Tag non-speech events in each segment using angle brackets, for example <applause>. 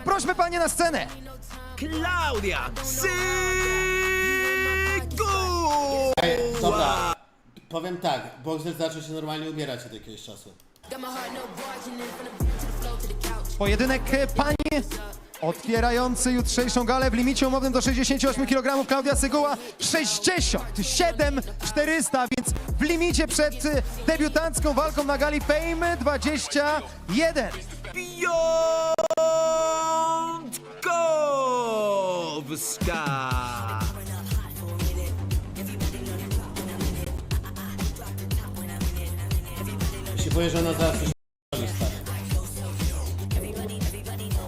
Zaprośmy panie na scenę. Klaudia Syku! Ej, dobra, powiem tak, Boxer zaczął się normalnie ubierać od jakiegoś czasu. Pojedynek pań otwierający jutrzejszą galę w limicie umownym do 68 kg. Klaudia Syguła 67 400, więc w limicie przed y, debiutancką walką na gali Fame 21. Piątkowska! Ja się boję, że ona zaraz coś.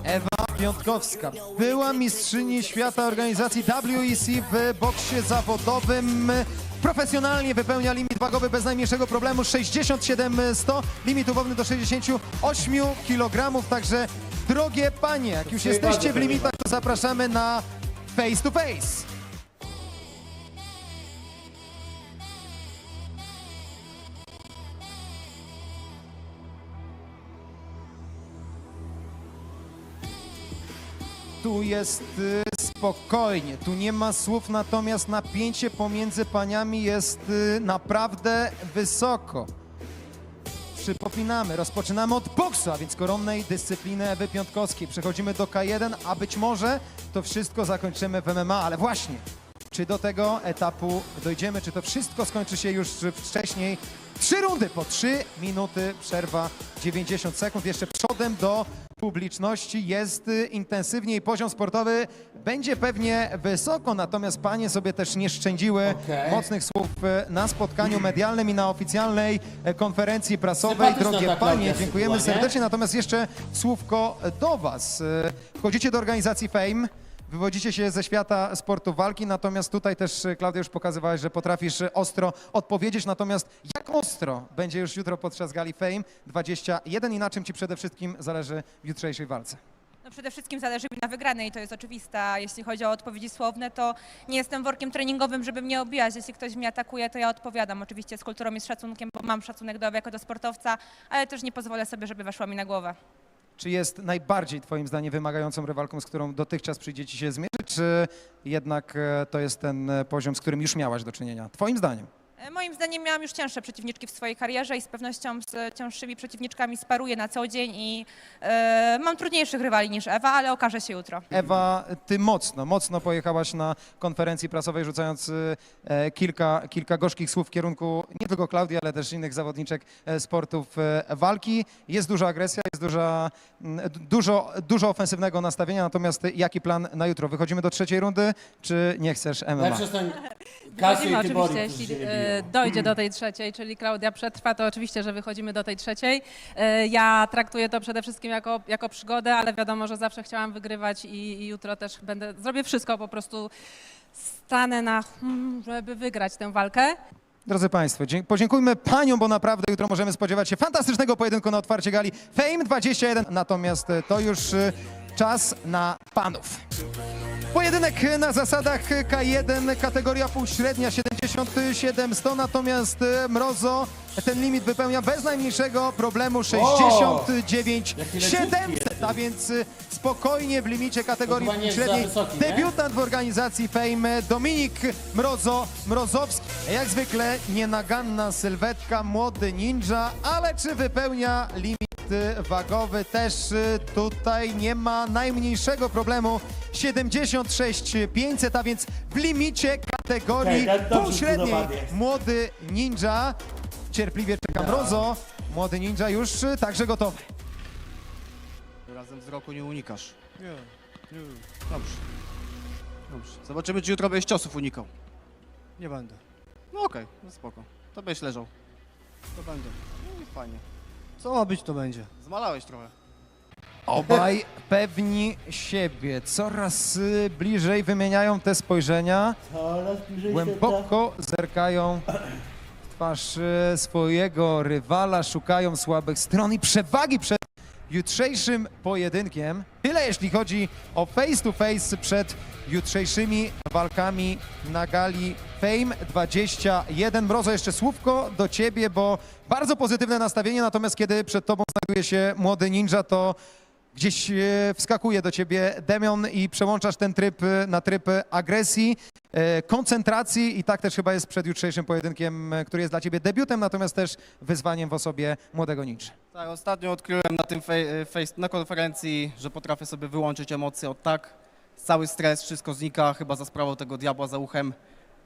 Ewa Piątkowska była mistrzyni świata organizacji WEC w boksie zawodowym. Profesjonalnie wypełnia limit wagowy bez najmniejszego problemu 67-100, limit umowny do 68 kg. Także drogie panie, jak już jesteście w limitach, to zapraszamy na face to face. Tu jest y, spokojnie, tu nie ma słów, natomiast napięcie pomiędzy paniami jest y, naprawdę wysoko. Przypominamy, rozpoczynamy od boksu, a więc koronnej dyscypliny Ewy Piątkowskiej. Przechodzimy do K1, a być może to wszystko zakończymy w MMA, ale właśnie, czy do tego etapu dojdziemy, czy to wszystko skończy się już wcześniej? Trzy rundy po trzy minuty, przerwa 90 sekund. Jeszcze przodem do publiczności jest y, intensywniej. Poziom sportowy będzie pewnie wysoko, natomiast panie sobie też nie szczędziły Okej. mocnych słów e, na spotkaniu medialnym i na oficjalnej e, konferencji prasowej. Drogie panie, dziękujemy serdecznie. Natomiast jeszcze słówko do was. E, Wchodzicie do organizacji Fame. Wywodzicie się ze świata sportu walki, natomiast tutaj też, e, Klaudia, już pokazywałaś, że potrafisz e, ostro odpowiedzieć. Natomiast jak ostro będzie już jutro podczas gali Fame 21 i na czym ci przede wszystkim zależy w jutrzejszej walce? No przede wszystkim zależy mi na wygranej, to jest oczywiste. A Jeśli chodzi o odpowiedzi słowne, to nie jestem workiem treningowym, żeby mnie obijać. Jeśli ktoś mnie atakuje, to ja odpowiadam. Oczywiście z kulturą i z szacunkiem, bo mam szacunek do jako do sportowca, ale też nie pozwolę sobie, żeby weszła mi na głowę. Czy jest najbardziej Twoim zdaniem wymagającą rywalką, z którą dotychczas przyjdzie Ci się zmierzyć, czy jednak e, to jest ten e, poziom, z którym już miałaś do czynienia? Twoim zdaniem. E, Moim zdaniem miałam już cięższe przeciwniczki w swojej karierze i z pewnością z cięższymi przeciwniczkami sparuję na co dzień i e, mam trudniejszych rywali niż Ewa, ale okaże się jutro. Ewa, Ty mocno, mocno pojechałaś na konferencji prasowej, rzucając e, kilka, kilka gorzkich słów w kierunku nie tylko Klaudii, ale też innych zawodniczek e, sportów e, walki. Jest duża agresja, jest duża, m, dużo, dużo ofensywnego nastawienia, natomiast jaki plan na jutro? Wychodzimy do trzeciej rundy, czy nie chcesz MMA? Daj przestań Kasię Wychodzimy Tybori, oczywiście, którzy jeśli się nie e, biją. Dojdzie do tej trzeciej, czyli Klaudia przetrwa, to oczywiście, że wychodzimy do tej trzeciej. E, Ja traktuję to przede wszystkim jako, jako przygodę, ale wiadomo, że zawsze chciałam wygrywać i, i jutro też będę, zrobię wszystko, po prostu stanę na, hmm, żeby wygrać tę walkę. Drodzy Państwo, podziękujmy Paniom, bo naprawdę jutro możemy spodziewać się fantastycznego pojedynku na otwarcie gali Fame 21. Natomiast to już e, czas na Panów. Pojedynek na zasadach K1, kategoria półśrednia 77-100, natomiast e, Mrozo ten limit wypełnia bez najmniejszego problemu 69-700, a więc e, spokojnie w limicie kategorii półśredniej. wysoki? Debiutant w organizacji Fame Dominik Mrozo Mrozowski. Jak zwykle nienaganna sylwetka, młody ninja, ale czy wypełnia limit y, wagowy? Też y, tutaj nie ma najmniejszego problemu. 76 500, a więc w limicie kategorii Okej, tak dobrze półśredniej zbudowany jest. młody ninja. Cierpliwie czeka Mrozo. Młody ninja już y, także gotowy. Razem wzroku nie unikasz. Nie, nie. Dobrze. Dobrze. Zobaczymy, czy jutro będziesz ciosów unikał. Nie będę. No okej, no spoko. To będziesz leżał. To będę. No i fajnie. Co ma być, to będzie. Zmalałeś trochę. Obaj <laughs> pewni siebie. Coraz y, bliżej wymieniają te spojrzenia. Coraz bliżej Głęboko zerkają w twarz y, swojego rywala, szukają słabych stron i przewagi przed jutrzejszym pojedynkiem. Tyle jeśli chodzi o face to face przed jutrzejszymi walkami na gali Fame 21. Mrozo, jeszcze słówko do ciebie, bo bardzo pozytywne nastawienie, natomiast kiedy przed tobą znajduje się młody ninja, to gdzieś e, wskakuje do ciebie Demion i przełączasz ten tryb e, na tryb agresji, e, koncentracji i tak też chyba jest przed jutrzejszym pojedynkiem, który jest dla ciebie debiutem, natomiast też wyzwaniem w osobie młodego Ninja. Tak, ostatnio odkryłem na tym na konferencji, że potrafię sobie wyłączyć emocje od tak. Cały stres, wszystko znika, chyba za sprawą tego diabła za uchem.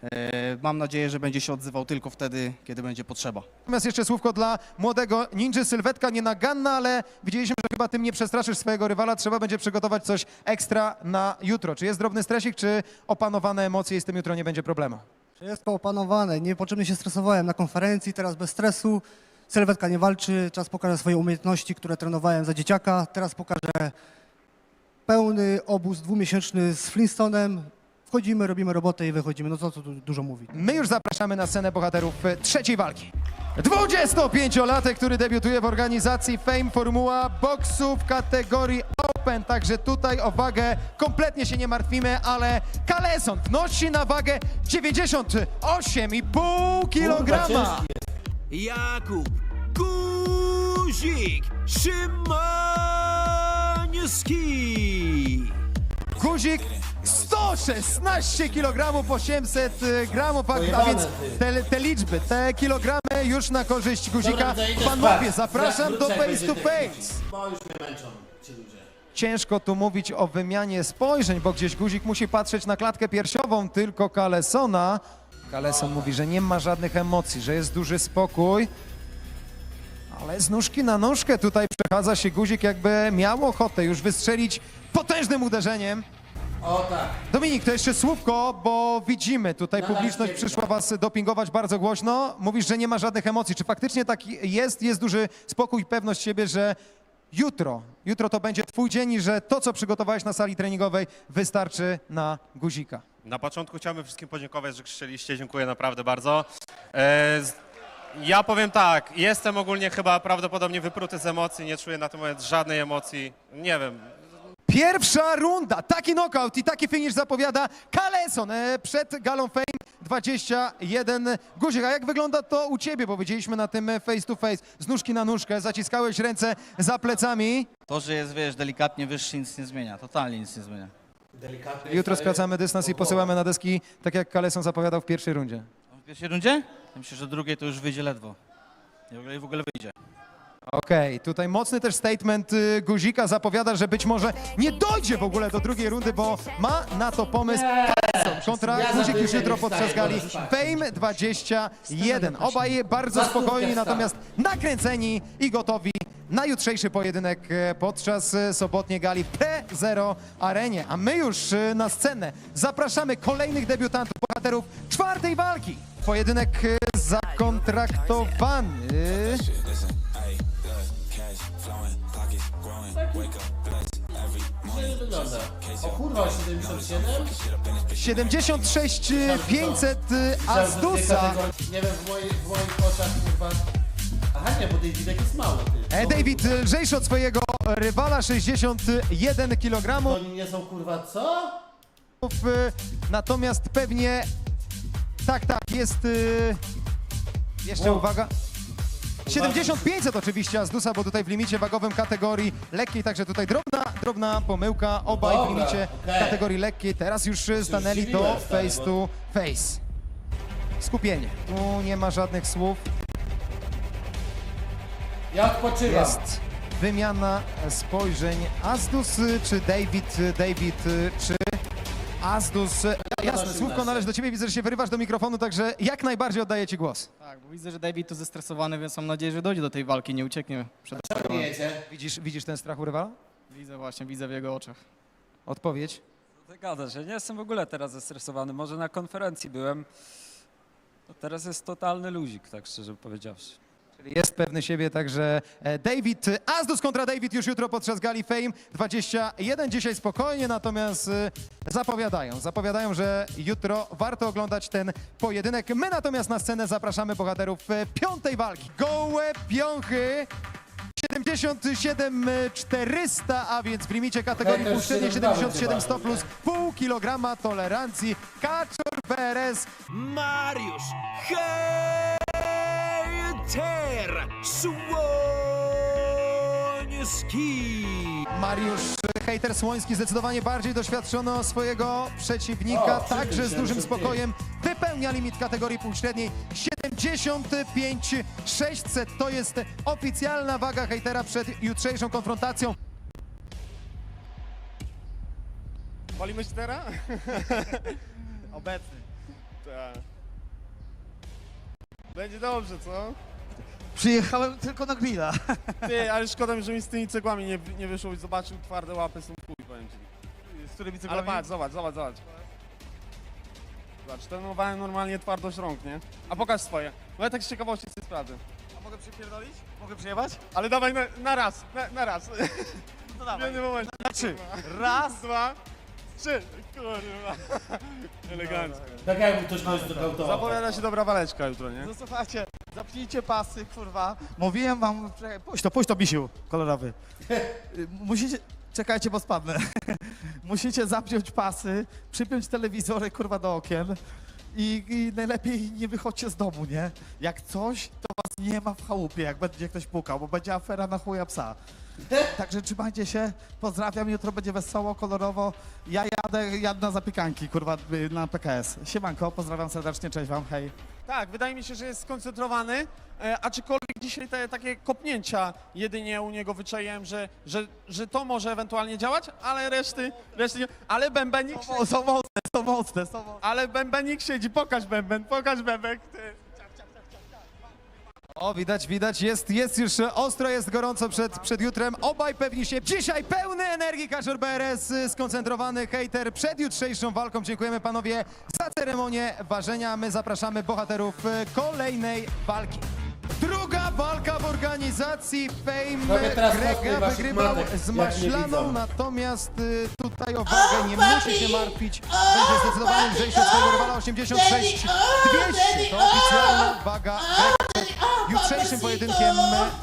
E, Mam nadzieję, że będzie się odzywał tylko wtedy, kiedy będzie potrzeba. Natomiast jeszcze słówko dla młodego ninja, sylwetka nienaganna, ale widzieliśmy, że chyba tym nie przestraszysz swojego rywala, trzeba będzie przygotować coś ekstra na jutro. Czy jest drobny stresik, czy opanowane emocje i z tym jutro nie będzie problemu? Wszystko opanowane, niepotrzebnie się stresowałem na konferencji, teraz bez stresu. Sylwetka nie walczy, czas pokaże swoje umiejętności, które trenowałem za dzieciaka. Teraz pokażę pełny obóz dwumiesięczny z Flintstonem. Wchodzimy, robimy robotę i wychodzimy. No co tu dużo mówić. My już zapraszamy na scenę bohaterów e, trzeciej walki. 25-latek, który debiutuje w organizacji Fame Formuła Boksu w kategorii Open. Także tutaj o wagę kompletnie się nie martwimy, ale Kaleson wnosi na wagę 98,5 kg. Jakub Guzik Szymański. Guzik 116 kg 800 gramów, a, więc te, te liczby, te kilogramy już na korzyść Guzika. Panowie, zapraszam do face to face. Bo już mnie męczą ci ludzie. Ciężko tu mówić o wymianie spojrzeń, bo gdzieś guzik musi patrzeć na klatkę piersiową tylko Kalesona. Kaleson mówi, że nie ma żadnych emocji, że jest duży spokój. Ale z nóżki na nóżkę tutaj przechadza się guzik, jakby miał ochotę już wystrzelić potężnym uderzeniem. O tak. Dominik, to jeszcze słówko, bo widzimy tutaj Nadal publiczność piękna. przyszła was dopingować bardzo głośno. Mówisz, że nie ma żadnych emocji. Czy faktycznie tak jest? Jest duży spokój i pewność siebie, że jutro, jutro to będzie twój dzień i że to, co przygotowałeś na sali treningowej wystarczy na guzika. Na początku chciałbym wszystkim podziękować, że krzyczeliście. Dziękuję naprawdę bardzo. E, z- ja powiem tak, jestem ogólnie chyba prawdopodobnie wypruty z emocji, nie czuję na ten moment żadnej emocji. Nie wiem, Pierwsza runda, taki knockout i taki finish zapowiada Kaleson e, przed galą Fame 21 guzik. A jak wygląda to u ciebie, bo widzieliśmy na tym e, face to face, z nóżki na nóżkę, zaciskałeś ręce za plecami. To, że jest, wiesz, delikatnie wyższy, nic nie zmienia. Totalnie nic nie zmienia. Delikatnie. Jutro skracamy dystans i posyłamy na deski, tak jak Kaleson zapowiadał w pierwszej rundzie. W pierwszej rundzie? Ja Myślę, że drugiej to już wyjdzie ledwo. I w ogóle wyjdzie. Okej, tutaj mocny też statement y, Guzika zapowiada, że być może nie dojdzie w ogóle do drugiej rundy, bo ma na to pomysł Kaleson kontra Ja Guzik już jutro podczas gali. Fame 21. Obaj bardzo spokojni, natomiast nakręceni i gotowi na jutrzejszy pojedynek e, podczas e, sobotniej gali w P0 Arenie. A my już e, na scenę zapraszamy kolejnych debiutantów, bohaterów czwartej walki. Pojedynek zakontraktowany. Nie wygląda. O kurwa, 77? 76 500 Azdusa. Nie wiem, w moich, w moich oczach kurwa... Aha, nie, bo Davidek jest mały, ty. E, David lżejszy od swojego rywala, 61 kg. Oni nie są kurwa co? Natomiast pewnie tak, tak, jest. y, Jeszcze Wow. uwaga. 7500 oczywiście Azdusa, bo tutaj w limicie wagowym kategorii lekkiej, także tutaj drobna, drobna pomyłka, obaj w Dobra, limicie okej. kategorii lekkiej. Teraz już stanęli do zdziwiłem, stary, face bo- to face. Skupienie. Tu nie ma żadnych słów. Ja odpoczywam. Jest wymiana spojrzeń. Azdus y, czy David, y, David y, czy Azdus? Y, Jasne, słówko należy do ciebie, widzę, że się wyrywasz do mikrofonu, także jak najbardziej oddaję ci głos. Tak, bo widzę, że David tu zestresowany, więc mam nadzieję, że dojdzie do tej walki, nie ucieknie przed Nie jedzie. Widzisz, widzisz ten strach u rywala? Widzę właśnie, widzę w jego oczach. Odpowiedź. Ty gadasz, ja nie jestem w ogóle teraz zestresowany. Może na konferencji byłem. No teraz jest totalny luzik, tak szczerze powiedziawszy. Czyli jest pewny siebie, także e, David, Azdus kontra David już jutro podczas gali Fame 21. Dzisiaj spokojnie, natomiast y, zapowiadają, zapowiadają, że jutro warto oglądać ten pojedynek. My natomiast na scenę zapraszamy bohaterów e, piątej walki. Gołe piąchy. 77 400, a więc w limicie kategorii Hej, półśredniej się rozdały 77 te 100 walki, plus pół kilograma tolerancji. Kaczor Perez Mariusz Hejter Górski. Mariusz Hejter Słoński zdecydowanie bardziej doświadczony od swojego przeciwnika, O, także z się, dużym spokojem wypełnia limit kategorii półśredniej 75 600. To jest oficjalna waga Hejtera przed jutrzejszą konfrontacją. Walimy się teraz? <laughs> Obecny. Tak. Będzie dobrze, co? Przyjechałem tylko na grilla. Ty, ale szkoda mi, że mi z tymi cegłami nie, nie wyszło i zobaczył twarde łapy, są chuj, powiem ci. Z którymi Ale patrz, zobacz, zobacz, zobacz. Zobacz, trenowałem normalnie twardość rąk, nie? A pokaż swoje. No ja tak z ciekawości sobie sprawdzę. A mogę przypierdolić? Mogę przyjechać? Ale dawaj na, na raz, na, na raz. No W dawaj. jednym momencie. Na trzy. Kurwa. Raz. Dwa, trzy. Kurwa. Elegancko. Tak jakby ktoś kogoś dokautował. Zapowiada się dobra waleczka jutro, nie? No słuchajcie, zapnijcie pasy, kurwa. Mówiłem wam, czekaj, puść to, puść to, misiu kolorowy. Y, <laughs> Musicie, czekajcie, bo spadnę. <laughs> Musicie zapiąć pasy, przypiąć telewizory, kurwa, do okien. I, I najlepiej nie wychodźcie z domu, nie? Jak coś, to was nie ma w chałupie, jak będzie ktoś pukał, bo będzie afera na chuja psa. Także trzymajcie się, pozdrawiam, jutro będzie wesoło, kolorowo. Ja jadę, jadę na zapiekanki, kurwa, na PKS. Siemanko, pozdrawiam serdecznie, cześć wam, hej. Tak, wydaje mi się, że jest skoncentrowany, e, aczkolwiek dzisiaj te takie kopnięcia jedynie u niego wyczaiłem, że, że, że to może ewentualnie działać, ale reszty, reszty nie. Ale bębenik Są, siedzi, są mocne, są mocne, są mocne. ale bębenik siedzi, pokaż bęben, pokaż bębek. Ty. O, widać, widać, jest, jest już ostro, jest gorąco przed, przed jutrem. Obaj pewni się dzisiaj pełny energii Kaczor BRS, y, skoncentrowany hejter przed jutrzejszą walką. Dziękujemy panowie za ceremonię ważenia. My zapraszamy bohaterów y, kolejnej walki. Druga walka w organizacji Fame Grega wygrywał z Maślaną, natomiast tutaj o wagę nie musi się martwić. Będzie zdecydowanie lżejszy od swojego rywala 86 200. To oficjalna waga Grega jutrzejszym pojedynkiem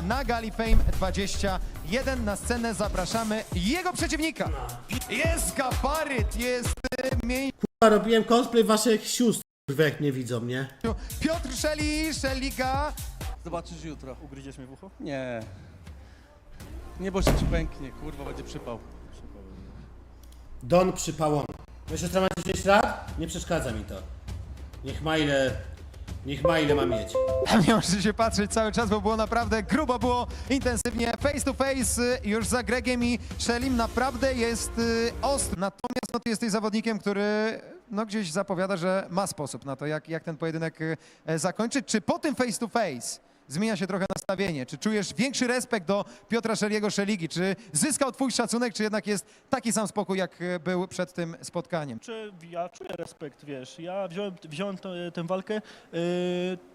na Gali Fame 21. Na scenę zapraszamy jego przeciwnika. Jest gabaryt, jest y, mięsiu. Kurwa, Robiłem cosplay waszych sióstr, kurwa, jak mnie widzą, nie? Piotr Szeli, Szeliga. Zobaczysz jutro. Ugryziesz mnie w ucho? Nie. Nie, bo się ci pęknie, kurwa, będzie przypał. Don przypałon. Moja siostra ma 10 lat? Nie przeszkadza mi to. Niech ma ile... Niech ma ile ma mieć. <laughs> Możecie się patrzeć cały czas, bo było naprawdę grubo, było intensywnie. Face to face y, już za Gregiem i Szelim naprawdę jest y, ostry. Natomiast no, ty jesteś zawodnikiem, który no, gdzieś zapowiada, że ma sposób na to, jak, jak ten pojedynek y, zakończyć. Czy po tym face to face zmienia się trochę nastawienie? Czy czujesz większy respekt do Piotra Szeliego Szeligi? Czy zyskał twój szacunek, czy jednak jest taki sam spokój, jak y, był przed tym spotkaniem? Czy ja czuję respekt, wiesz, ja wziąłem, wziąłem tę, tę walkę yy,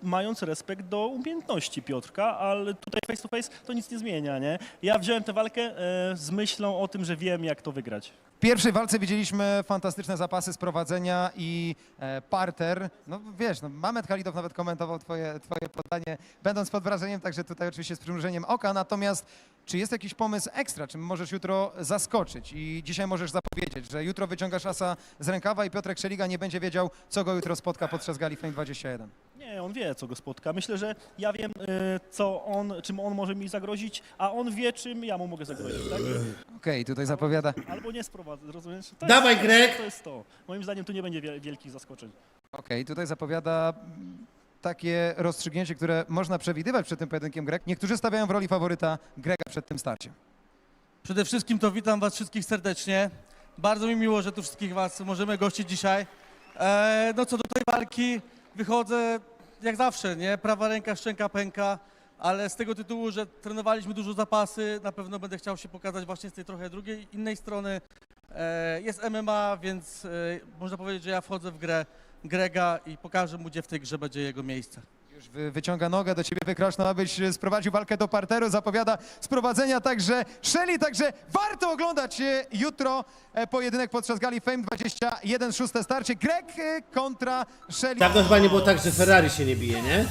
mając respekt do umiejętności Piotrka, ale tutaj face to face to nic nie zmienia, nie? Ja wziąłem tę walkę yy, z myślą o tym, że wiem jak to wygrać. W pierwszej walce widzieliśmy fantastyczne zapasy sprowadzenia i e, parter. No wiesz, no, Mamet Khalidow nawet komentował twoje, twoje podanie, będąc pod wrażeniem, także tutaj oczywiście z przymrużeniem oka. Natomiast czy jest jakiś pomysł ekstra, czym możesz jutro zaskoczyć i dzisiaj możesz zapowiedzieć, że jutro wyciągasz asa z rękawa i Piotrek Szeliga nie będzie wiedział, co go jutro spotka podczas Gali Fame 21? Nie, on wie, co go spotka. Myślę, że ja wiem, yy, co on, czym on może mi zagrozić, a on wie, czym ja mu mogę zagrozić, tak? Okej, tutaj zapowiada. Albo nie sprowadzę, rozumiesz? To Dawaj, jest, Greg! To jest to. Moim zdaniem tu nie będzie wiel- wielkich zaskoczeń. Okej, tutaj zapowiada mm, takie rozstrzygnięcie, które można przewidywać przed tym pojedynkiem Greg. Niektórzy stawiają w roli faworyta Grega przed tym starciem. Przede wszystkim to witam was wszystkich serdecznie. Bardzo mi miło, że tu wszystkich was możemy gościć dzisiaj. E, no co do tej walki, wychodzę jak zawsze, nie? Prawa ręka, szczęka pęka, ale z tego tytułu, że trenowaliśmy dużo zapasy, na pewno będę chciał się pokazać właśnie z tej trochę drugiej, innej strony. E, jest MMA, więc e, można powiedzieć, że ja wchodzę w grę Grega i pokażę mu, gdzie w tej grze będzie jego miejsce. Już wy, wyciąga nogę do ciebie wykroczną, abyś e, sprowadził walkę do parteru. Zapowiada sprowadzenia także Shelly, także warto oglądać e, jutro e, pojedynek podczas gali Fame 21, szóste starcie. Greg kontra Shelly. Dawno chyba nie było tak, że Ferrari się nie bije, nie?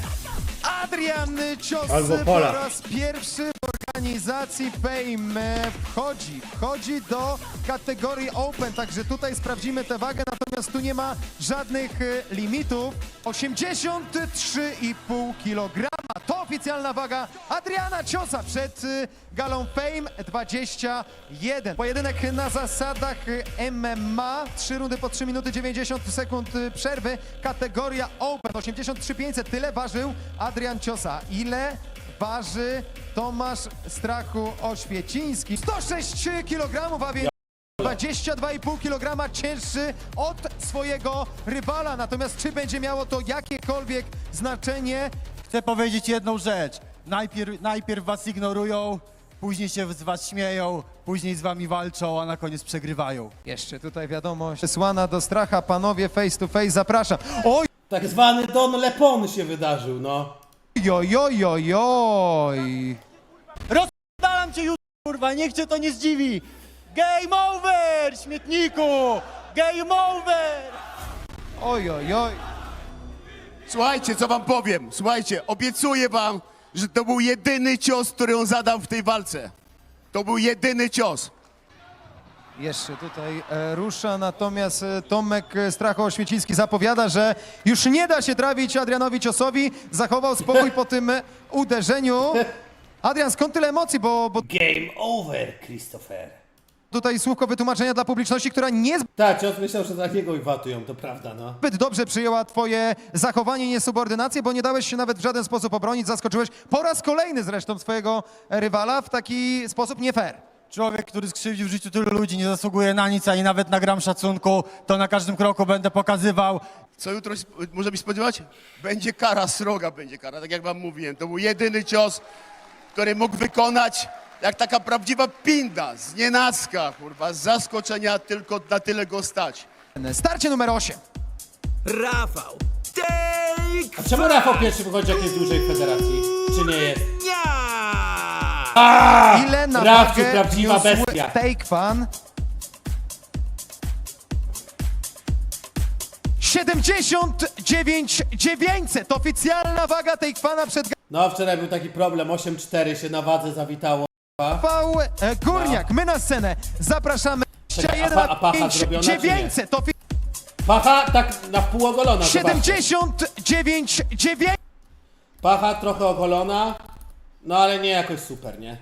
Adrian Cios Albo po Pola. raz pierwszy organizacji Fame wchodzi, wchodzi do kategorii Open, także tutaj sprawdzimy tę wagę, natomiast tu nie ma żadnych e, limitów. 83,5 kg. To oficjalna waga Adriana Ciosa przed y, galą Fame 21. Pojedynek na zasadach y, MMA. Trzy rundy po 3 minuty 90 sekund y, przerwy. Kategoria Open 83500. Tyle ważył Adrian Ciosa. Ile waży Tomasz Strachu Oświeciński? 106 kg, a więc 22,5 kg cięższy od swojego rywala. Natomiast czy będzie miało to jakiekolwiek znaczenie? Chcę powiedzieć jedną rzecz. Najpierw, najpierw was ignorują, później się z was śmieją, później z wami walczą, a na koniec przegrywają. Jeszcze tutaj wiadomość wysłana do stracha. Panowie face to face, zapraszam. Oj, Tak zwany Don Lepon się wydarzył, no. Oj, oj, oj, oj. Rozdalam cię jutro, kurwa, niech cię to nie zdziwi! Game over, śmietniku! Game over! Oj, oj, oj. Słuchajcie, co wam powiem. Słuchajcie, obiecuję wam, że to był jedyny cios, który on zadał w tej walce. To był jedyny cios. Jeszcze tutaj e, rusza, natomiast e, Tomek e, Stracho-Oświeciński zapowiada, że już nie da się trawić Adrianowi Ciosowi. Zachował spokój po tym uderzeniu. Adrian, skąd tyle emocji? Bo, bo Game over, Christopher. tutaj słówko wytłumaczenia dla publiczności, która niezbyt Tak, cios myślał, że za niego i watują, to prawda, no. dobrze przyjęła twoje zachowanie i niesubordynację, bo nie dałeś się nawet w żaden sposób obronić. Zaskoczyłeś po raz kolejny zresztą swojego rywala w taki sposób nie fair. Człowiek, który skrzywdził w życiu tylu ludzi, nie zasługuje na nic, ani nawet na gram szacunku, to na każdym kroku będę pokazywał. Co jutro się sp- możemy spodziewać? Będzie kara, sroga będzie kara, tak jak wam mówiłem. To był jedyny cios, który mógł wykonać jak taka prawdziwa pinda, z nienacka, kurwa, z zaskoczenia tylko na tyle go stać. Starcie numer 8. Rafał. Take A czemu Rafał pierwszy wychodzi, jak jest dłużej w federacji? Czy nie jest? Ile na wagę prawdziwa niósł bestia. Take Fan? 79 900. Oficjalna waga Take Fana przed No, wczoraj był taki problem, 8-4 się na wadze zawitało. Gał e, Górniak. My na scenę zapraszamy. Czekaj, a 21 pa- a pacha 5 zrobiona, czy nie? 900. Ofi- Pacha tak na wpół ogolona, zobaczcie. 79 900. Pacha trochę ogolona, no ale nie jakoś super, nie?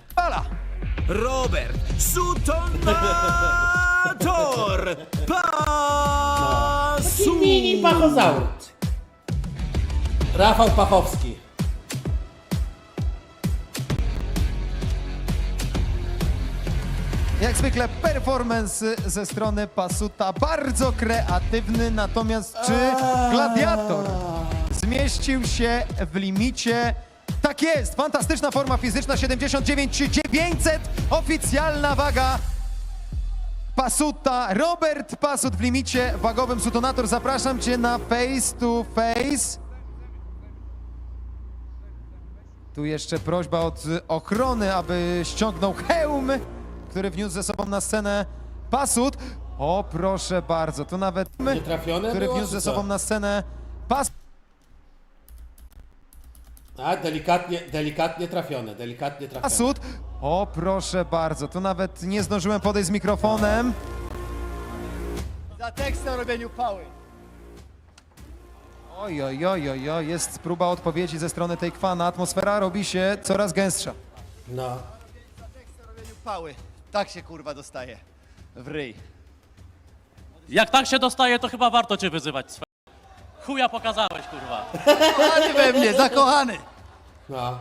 Robert Sutonator. <laughs> Taki mini pachozaur. Rafał Pachowski. Jak zwykle performance ze strony Pasuta bardzo kreatywny, natomiast czy Gladiator zmieścił się w limicie? Tak jest, fantastyczna forma fizyczna 79 900, oficjalna waga Pasuta, Robert Pasut w limicie wagowym Sutonator. Zapraszam Cię na face to face. Tu jeszcze prośba od ochrony, aby ściągnął hełm, który wniósł ze sobą na scenę Pasut. O, proszę bardzo, tu nawet my, Nietrafione który było, wniósł czy ze co? sobą na scenę Pasut. A, delikatnie, delikatnie trafione, delikatnie trafione. Pasut. O, proszę bardzo, tu nawet nie zdążyłem podejść z mikrofonem. Za tekst o robieniu pały. Oj, oj, oj, oj, oj, jest próba odpowiedzi ze strony tej kwana. Atmosfera robi się coraz gęstsza. No. Pały. Tak się kurwa dostaje. W ryj. Jak tak się dostaje, to chyba warto cię wyzywać. Chuja pokazałeś, kurwa. Kochany we mnie, <laughs> zakochany. No.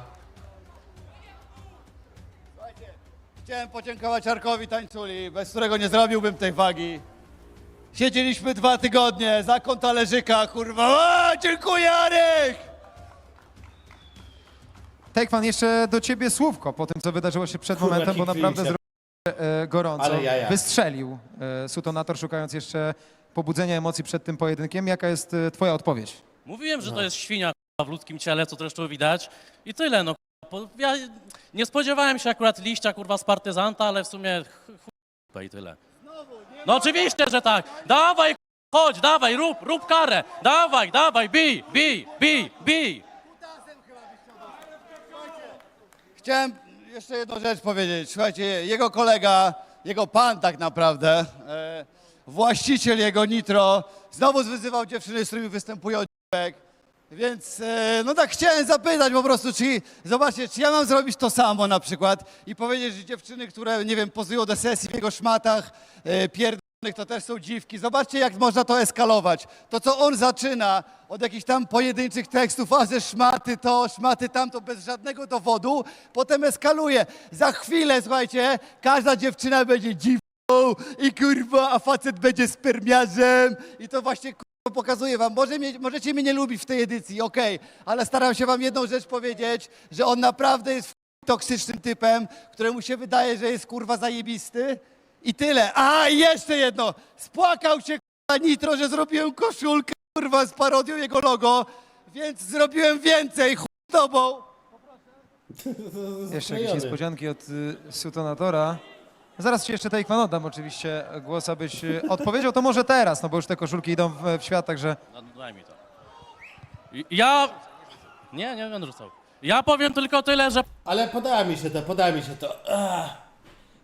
Chciałem podziękować Arkowi Tańculi, bez którego nie zrobiłbym tej wagi. Siedzieliśmy dwa tygodnie, zakon talerzyka, kurwa. A, dziękuję, Arek! Tekwan, jeszcze do ciebie słówko po tym, co wydarzyło się przed Kurwa, momentem, bo naprawdę zrobił e, gorąco. Ale jaja. Wystrzelił e, Sutonator, szukając jeszcze pobudzenia emocji przed tym pojedynkiem. Jaka jest e, twoja odpowiedź? Mówiłem, że to jest świnia w ludzkim ciele, co zresztą widać. I tyle, no. Ja nie spodziewałem się akurat liścia, kurwa, z partyzanta, ale w sumie ch- chuj i tyle. No oczywiście, że tak. Dawaj, chodź, dawaj, rób, rób karę. Dawaj, dawaj, bij, bij, bij, bij. Chciałem jeszcze jedną rzecz powiedzieć. Słuchajcie, jego kolega, jego pan tak naprawdę, e, właściciel jego Nitro, znowu zwyzywał dziewczyny, z którymi występuje odcinek. Więc e, no tak chciałem zapytać po prostu, czy zobaczcie, czy ja mam zrobić to samo na przykład i powiedzieć, że dziewczyny, które nie wiem, pozują do sesji w jego szmatach, e, pierdolonych, to też są dziwki. Zobaczcie, jak można to eskalować. To, co on zaczyna od jakichś tam pojedynczych tekstów, a ze szmaty to, szmaty tamto, bez żadnego dowodu, potem eskaluje. Za chwilę, słuchajcie, każda dziewczyna będzie dziwką i kurwa, a facet będzie spermiarzem i to właśnie kurwa pokazuję wam. Może możecie mnie nie lubić w tej edycji, okej, ale staram się wam jedną rzecz powiedzieć, że on naprawdę jest toksycznym typem, któremu się wydaje, że jest kurwa zajebisty i tyle. A, i jeszcze jedno. Spłakał się kurwa Nitro, że zrobiłem koszulkę kurwa z parodią jego logo, więc zrobiłem więcej, chuj z tobą. Jeszcze jakieś niespodzianki od y, Sutonatora. Zaraz ci jeszcze Taekwondo oddam oczywiście głos, abyś y, odpowiedział. To może teraz, no bo już te koszulki idą w, w świat, także... No, daj mi to. I- Ja... Nie, nie będę rzucał. Ja powiem tylko tyle, że Ale podoba mi się to, podoba mi się to. Ach.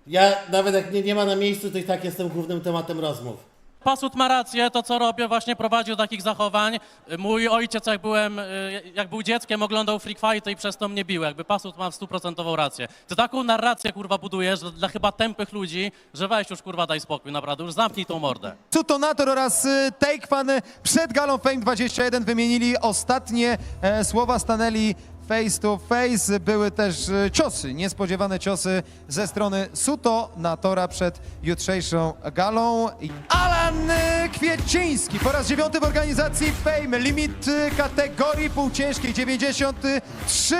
Ja nawet jak mnie nie ma na miejscu, to i tak jestem głównym tematem rozmów. Pasut ma rację, to co robię właśnie prowadzi do takich zachowań. Mój ojciec jak byłem, y, jak był dzieckiem oglądał freak fighty i przez to mnie bił. Jakby Pasut ma stuprocentową rację. Ty taką narrację kurwa budujesz dla, chyba tępych ludzi, że weź już kurwa daj spokój, naprawdę, już zamknij tą mordę. Sutonator oraz y, Takefan przed galą Fame 21 wymienili ostatnie e, słowa, stanęli face to face. Były też e, ciosy, niespodziewane ciosy ze strony Sutonatora przed jutrzejszą galą. Alan e, Kwieciński po raz dziewiąty w organizacji Fame. Limit e, kategorii półciężkiej 93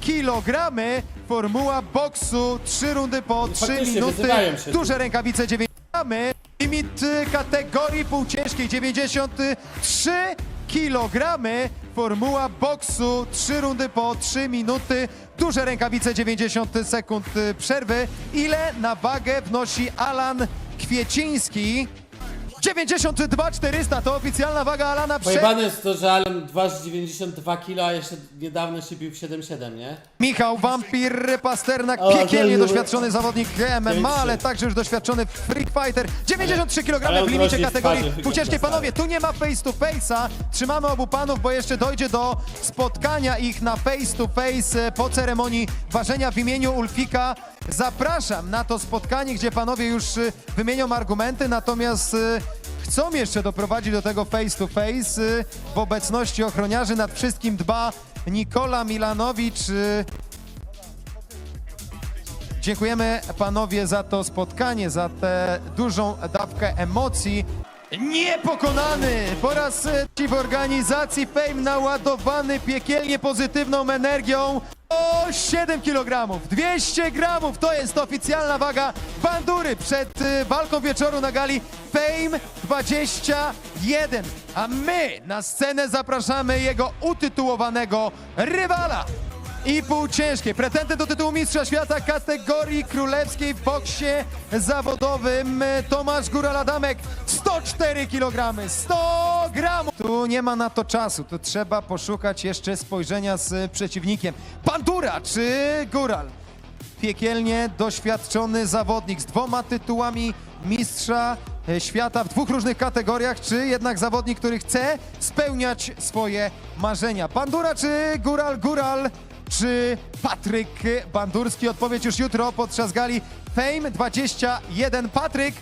kilogramy. Formuła boksu, trzy rundy po trzy Faktycznie, minuty. Duże rękawice 9 Mamy limit kategorii półciężkiej 93 kilogramy. Formuła boksu, trzy rundy po 3 minuty. Duże rękawice 90 sekund y, przerwy. Ile na wagę wnosi Alan Kwieciński? 92 400 to oficjalna waga Alana Pojebane jest to, że Allen waży 92 kg, a jeszcze niedawno się bił w 7,7, nie? Michał Wampir Pasternak, O, piekielnie to- doświadczony zawodnik MMA, ale także już doświadczony freak fighter. 93 kg w limicie kategorii twarzy, półciężkiej. wygląda Panowie, tu nie ma face to face'a. Trzymamy obu panów, bo jeszcze dojdzie do spotkania ich na face to face e, po ceremonii ważenia w imieniu Ulfika. Zapraszam na to spotkanie, gdzie panowie już e, wymienią argumenty, natomiast e, chcą jeszcze doprowadzić do tego face to face. e, W obecności ochroniarzy nad wszystkim dba Nikola Milanowicz. e, Dziękujemy panowie za to spotkanie, za tę dużą dawkę emocji. Niepokonany po raz w organizacji Fame naładowany piekielnie pozytywną energią 7 kg, 200 gramów. To jest oficjalna waga Bandury. Przed y, walką wieczoru na gali Fame 21. A my na scenę zapraszamy jego utytułowanego rywala i półciężkie. Pretendent do tytułu Mistrza Świata kategorii królewskiej w boksie zawodowym Tomasz Góral-Adamek. 104 kg, 100 gramów. Tu nie ma na to czasu, tu trzeba poszukać jeszcze spojrzenia z przeciwnikiem. Bandura czy Góral? Piekielnie doświadczony zawodnik z dwoma tytułami mistrza świata w dwóch różnych kategoriach, czy jednak zawodnik, który chce spełniać swoje marzenia. Bandura czy Góral Góral? Czy Patryk Bandurski? Odpowiedź już jutro podczas gali Fame 21. Patryk,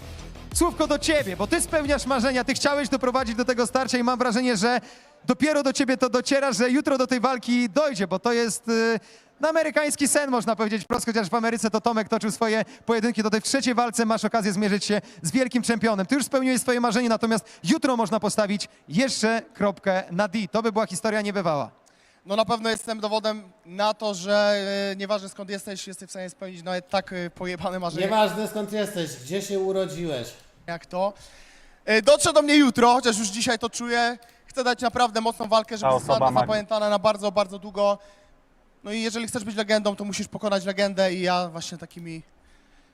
słówko do ciebie, bo ty spełniasz marzenia, ty chciałeś doprowadzić do tego starcia i mam wrażenie, że dopiero do ciebie to dociera, że jutro do tej walki dojdzie, bo to jest y, amerykański sen, można powiedzieć wprost, chociaż w Ameryce to Tomek toczył swoje pojedynki, tutaj w trzeciej walce masz okazję zmierzyć się z wielkim czempionem. Ty już spełniłeś swoje marzenie, natomiast jutro można postawić jeszcze kropkę na D. To by była historia niebywała. No na pewno jestem dowodem na to, że e, nieważne skąd jesteś, jesteś w stanie spełnić nawet tak e, pojebane marzenie Nieważne skąd jesteś, gdzie się urodziłeś. jak to. E, Dotrze do mnie jutro, chociaż już dzisiaj to czuję. Chcę dać naprawdę mocną walkę, żeby została zapamiętana na bardzo, bardzo długo. No i jeżeli chcesz być legendą, to musisz pokonać legendę i ja właśnie takimi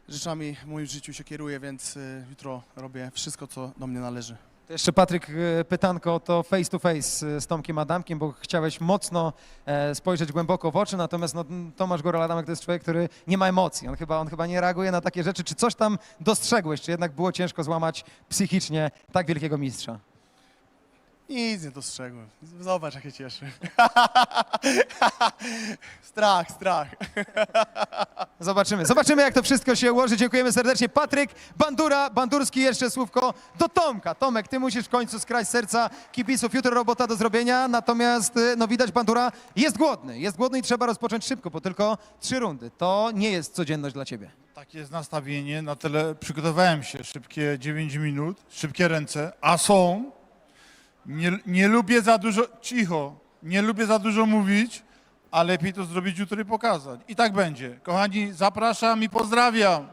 rzeczami w moim życiu się kieruję, więc e, jutro robię wszystko, co do mnie należy. Jeszcze Patryk, e, pytanko to face to face e, z Tomkiem Adamkiem, bo chciałeś mocno e, spojrzeć głęboko w oczy, natomiast no, Tomasz Goral-Adamek to jest człowiek, który nie ma emocji. On chyba, on chyba nie reaguje na takie rzeczy. Czy coś tam dostrzegłeś? Czy jednak było ciężko złamać psychicznie tak wielkiego mistrza? Nic nie dostrzegłem. Zobacz, jak się cieszy. <laughs> strach, strach. Zobaczymy. Zobaczymy, jak to wszystko się ułoży. Dziękujemy serdecznie. Patryk Bandura, Bandurski, jeszcze słówko do Tomka. Tomek, ty musisz w końcu skraść serca kibiców. Jutro robota do zrobienia, natomiast y, no widać, Bandura jest głodny. Jest głodny i trzeba rozpocząć szybko, bo tylko trzy rundy. To nie jest codzienność dla ciebie. Takie jest nastawienie, na tyle przygotowałem się, szybkie 9 minut, szybkie ręce, a są. Nie, nie lubię za dużo, cicho, nie lubię za dużo mówić, a lepiej to zrobić jutro i pokazać. I tak będzie. Kochani, zapraszam i pozdrawiam.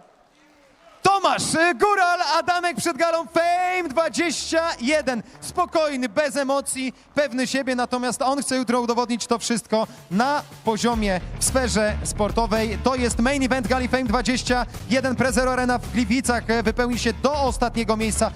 Tomasz Góral, Adamek przed galą Fame 21. Spokojny, bez emocji, pewny siebie, natomiast on chce jutro udowodnić to wszystko na poziomie w sferze sportowej. To jest main event gali Fame 21. Prezero Arena w Gliwicach e, wypełni się do ostatniego miejsca.